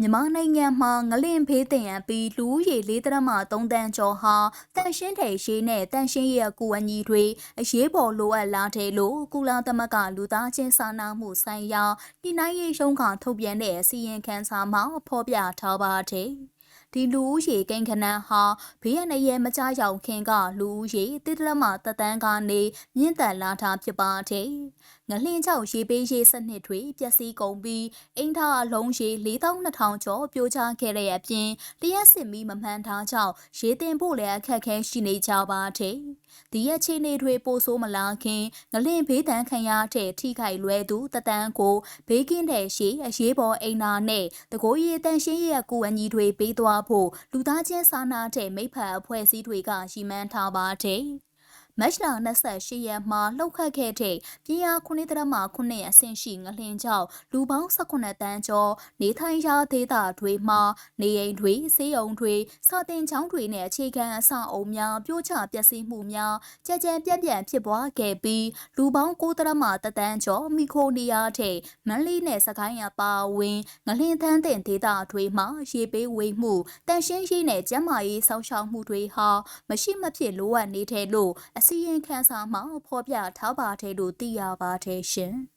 မြန်မာနိုင်ငံမှာငလင့်ဖေးတင်ရန်ပြီးလူဦးရေ၄တရမ3တန်းကျော်ဟာတန်ရှင်းထိန်ရှိနဲ့တန်ရှင်းရဲ့ကိုအညီတွေအရေးပေါ်လိုအပ်လာတယ်လို့ကုလသမဂ္ဂလူသားချင်းစာနာမှုဆိုင်ရာဒီနိုင်ရေးရှုံးခါထုတ်ပြန်တဲ့အစီရင်ခံစာမှာဖော်ပြထားပါတယ်။ ဒီလူဦးရေကိန်းခဏန်းဟာဘေးရန်ရဲ့မကြရောက်ခင်ကလူဦးရေတိတရမတသန်းကနေမြင့်တက်လာတာဖြစ်ပါတယ်။ငလင်းချောက်ရေပေးရေစနစ်တွေပျက်စီးကုန်ပြီးအိမ်ထားအလုံးရေ4200ကျော်ပြိုကျခဲ့တဲ့အပြင်လျှက်စစ်မီမမှန်ထားကြောင့်ရေတင်ဖို့လည်းအခက်အခဲရှိနေကြပါတယ်။ ဒီရဲ့အခြေအနေတွေပိုဆိုးမလာခင်ငလင်းဘေးတန်းခံရတဲ့ထိခိုက်လွဲသူတသန်းကိုဘေးကင်းတဲ့ရှေအရေးပေါ်အိမ်နာနဲ့တကိုးရီတန်ရှင်းရဲ့ကူအညီတွေပေးသွားဖို့လူသားချင်းစာနာတဲ့မိဖက်အဖွဲ့အစည်းတွေကရည်မှန်းထားပါတယ်။ မတ်လ28ရက်မှာလှုပ်ခတ်ခဲ့တဲ့ပြည်အား9တရမ9အဆင့်ရှိငလင်ကြောင့်လူပေါင်း18တန်းကျော်နေထိုင်ရာဒေသတွေမှာနေအိမ်တွေဆေးရုံတွေစာတင်ကျောင်းတွေနဲ့အခြေခံအဆောက်အုံများပြိုကျပျက်စီးမှုများကြကြံပြန့်ပြန့်ဖြစ်ပွားခဲ့ပြီးလူပေါင်း9တရမတတန်းကျော်မိခိုနေရတဲ့မန်းလေးနဲ့စကိုင်းရပါဝင်ငလင်သန်းတင်ဒေသတွေမှာရေပေးဝေးမှုတန်ရှင်းရေးနဲ့ကျန်းမာရေးစောင့်ရှောက်မှုတွေဟာမရှိမဖြစ်လိုအပ်နေတဲ့လို့အစီရင်ခံစာမှာဖော်ပြထားပါတယ်လို့သိရပါတယ်ရှင်။